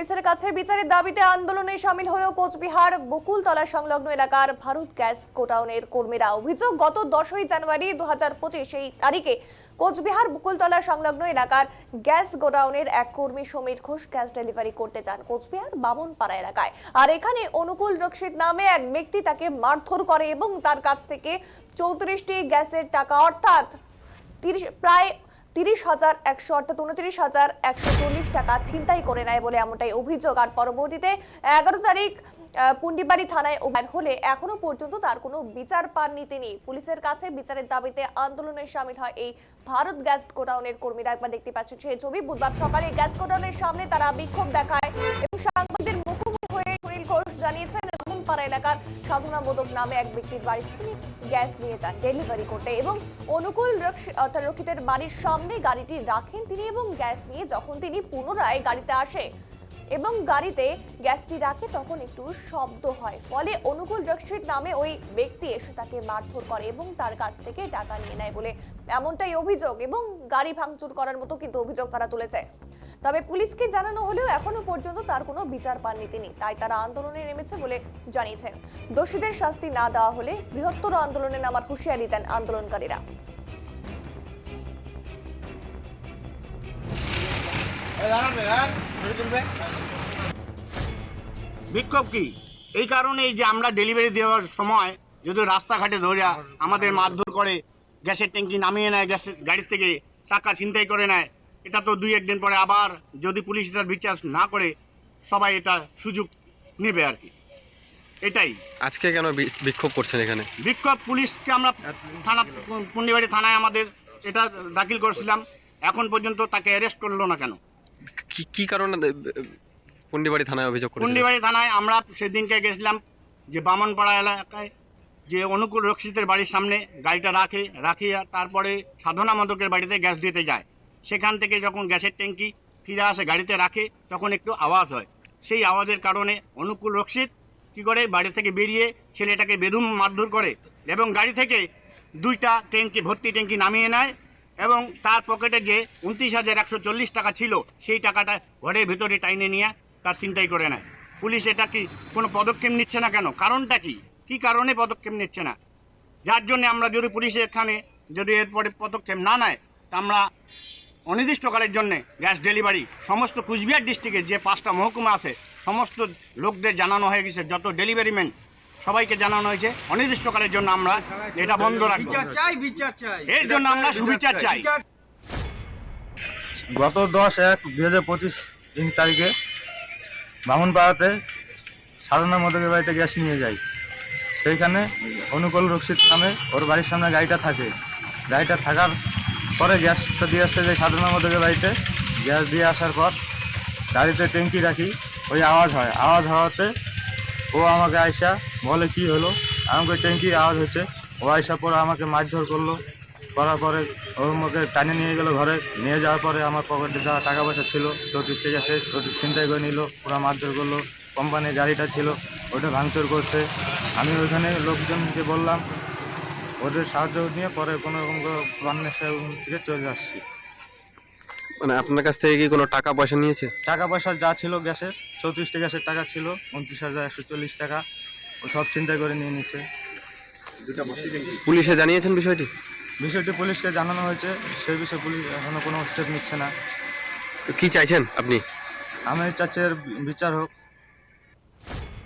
পুলিশের কাছে বিচারের দাবিতে আন্দোলনে সামিল হয়েও কোচবিহার বকুলতলা সংলগ্ন এলাকার ভারত গ্যাস গোডাউনের কর্মীরা অভিযোগ, গত দশই জানুয়ারি দু হাজার পঁচিশ এই তারিখে কোচবিহার বকুলতলা সংলগ্ন এলাকার গ্যাস গোডাউনের এক কর্মী সমীর ঘোষ গ্যাস ডেলিভারি করতে যান কোচবিহার বামনপাড়া এলাকায়। আর এখানে অনুকূল রক্ষিত নামে এক ব্যক্তি তাকে মারধর করে এবং তার কাছ থেকে চৌত্রিশটি গ্যাসের টাকা, অর্থাৎ প্রায় তিরিশ হাজার একশো অর্থাৎ উনত্রিশ হাজার একশো টাকা ছিনতাই করে নেয় বলে এমনটাই অভিযোগ। আর পরবর্তীতে এগারো তারিখ পুন্ডিবাড়ি থানায় অভিযান হলে এখনও পর্যন্ত তার কোনো বিচার পাননি তিনি। পুলিশের কাছে বিচারের দাবিতে আন্দোলনে সামিল হয় এই ভারত গ্যাস গোডাউনের কর্মীরা। একবার দেখতে পাচ্ছেন সেই ছবি। বুধবার সকালে গ্যাস গোডাউনের সামনে তারা বিক্ষোভ দেখায় এবং সাধনা মোদক নামে এক ব্যক্তির বাড়ি থেকে গ্যাস নিয়ে যান ডেলিভারি করতে এবং অনুকূল রক্ষিতের বাড়ির সামনে গাড়িটি রাখেন তিনি এবং গ্যাস নিয়ে যখন তিনি পুনরায় গাড়িতে আসে এবং গাড়িতে গ্যাসটি রাখে তখন একটু শব্দ হয়। ফলে অনুকূল রক্ষিত নামে ওই ব্যক্তি এসে তাকে মারধর করে এবং তার কাছ থেকে টাকা নিয়ে নেয় বলে এমনটাই অভিযোগ এবং গাড়ি ভাঙচুর করার মতো কিন্তু অভিযোগ তারা তুলেছে। তবে পুলিশকে জানানো হলেও এখনও পর্যন্ত তার কোনো বিচার পাননি তিনি। তাই তারা আন্দোলনে নেমেছে বলে জানিয়েছেন। দোষীদের শাস্তি না দেওয়া হলে বৃহত্তর আন্দোলনে নামার হুঁশিয়ারি দেন আন্দোলনকারীরা। বিক্ষোভ কি? এই কারণেই যে আমরা ডেলিভারি দেওয়ার সময় যদি রাস্তাঘাটে ধরিয়া আমাদের মারধর করে গ্যাসের ট্যাঙ্কি নামিয়ে নেয় গ্যাসের গাড়ি থেকে টাকা ছিনতাই করে নেয় এটা তো দুই একদিন পরে আবার যদি পুলিশ এটার বিচার না করে সবাই এটা সুযোগ নেবে আর কি। এটাই। আজকে কেন বিক্ষোভ করছেন এখানে? বিক্ষোভ পুলিশকে আমরা থানা পুন্ডিবাড়ি থানায় আমাদের এটা দাখিল করেছিলাম এখন পর্যন্ত তাকে অ্যারেস্ট করল না কেন? কি কারণে পুন্ডিবাড়ি থানায় অভিযোগ করেছেন কুন্ডিবাড়ি থানায় আমরা সেদিনকে গেছিলাম যে বামনপাড়া এলাকায় যে অনুকূল রক্ষিতের বাড়ির সামনে গাড়িটা রাখে, রাখিয়া তারপরে সাধনা মাদকের বাড়িতে গ্যাস দিতে যায়। সেখান থেকে যখন গ্যাসের ট্যাঙ্কি ফিরে আসে, গাড়িতে রাখে, তখন একটু আওয়াজ হয়। সেই আওয়াজের কারণে অনুকূল রক্ষিত কী করে বাড়ি থেকে বেরিয়ে ছেলেটাকে বেদুম মারধর করে এবং গাড়ি থেকে দুইটা ট্যাঙ্কি, ভর্তি ট্যাঙ্কি নামিয়ে নেয়। এবং তার পকেটে যে উনত্রিশ হাজার একশো চল্লিশ টাকা ছিল, সেই টাকাটা ঘরের ভিতরে টাইনে নিয়ে তার চিন্তাই করে নেয়। পুলিশ এটা কি কোনো পদক্ষেপ নিচ্ছে না কেন? কারণটা কি? কি কারণে পদক্ষেপ নিচ্ছে না? যার জন্য আমরা যদি পুলিশের এখানে যদি এরপরে পদক্ষেপ না নেয়, তা আমরা অনির্দিষ্টকালের জন্য গ্যাস ডেলিভারি, সমস্ত কুচবিহার ডিস্ট্রিক্টের যে পাঁচটা মহকুমা আছে, সমস্ত লোকদের জানানো হয়ে গেছে, যত ডেলিভারি ম্যান সবাইকে জানানো হয়েছে অনির্দিষ্টকালের জন্য আমরা এটা বন্ধ রাখব। বিচার চাই বিচার চাই। এর জন্য আমরা সুবিচার চাই। গত দশ এক দুই হাজার পঁচিশ তিন তারিখে বামুনপাড়াতে সাধনা মদকের বাড়িতে গ্যাস নিয়ে যাই। সেইখানে অনুকূল রক্ষিত নামে ওর বাড়ির সামনে গাড়িটা থাকে। গাড়িটা থাকার পরে গ্যাসটা দিয়ে আসতে যাই সাধনা মদকের বাড়িতে। গ্যাস দিয়ে আসার পর গাড়িতে ট্যাঙ্কি রাখি ওই আওয়াজ হয়। আওয়াজ হওয়াতে ও আমাকে আইসা বলে কি হলো? আমাকে ট্যাঙ্কি আওয়াজ হচ্ছে। ও পরে আমাকে মারধর করল। করার পরে ও আমাকে টানে নিয়ে গেলো ঘরে। নিয়ে যাওয়ার পরে আমার পকেটে যা টাকা পয়সা ছিল চৌত্রিশ টাকা শেষ চৌত্রিশ চিন্তাই করে নিল পুরো মারধর করল। কোম্পানির গাড়িটা ছিল ওটা ভাঙচুর করছে। আমি ওইখানে লোকজনকে বললাম ওদের সাহায্য নিয়ে পরে কোনো রকম বান্নের থেকে চলে আসছি। মানে আপনার কাছ থেকে কি কোনো টাকা পয়সা নিয়েছে? টাকা পয়সা যা ছিল গ্যাসের চৌত্রিশটা গ্যাসের টাকা ছিল উনত্রিশ হাজার একশো চল্লিশ টাকা। ও সব চিন্তা করে নিয়ে নিচ্ছে। পুলিশে জানিয়েছেন বিষয়টি? বিষয়টি পুলিশকে জানানো হয়েছে সেই বিষয়ে পুলিশ এখনও কোনো স্টেপ নিচ্ছে না। তো কি চাইছেন আপনি? আমি চাচ্ছি এর বিচার হোক।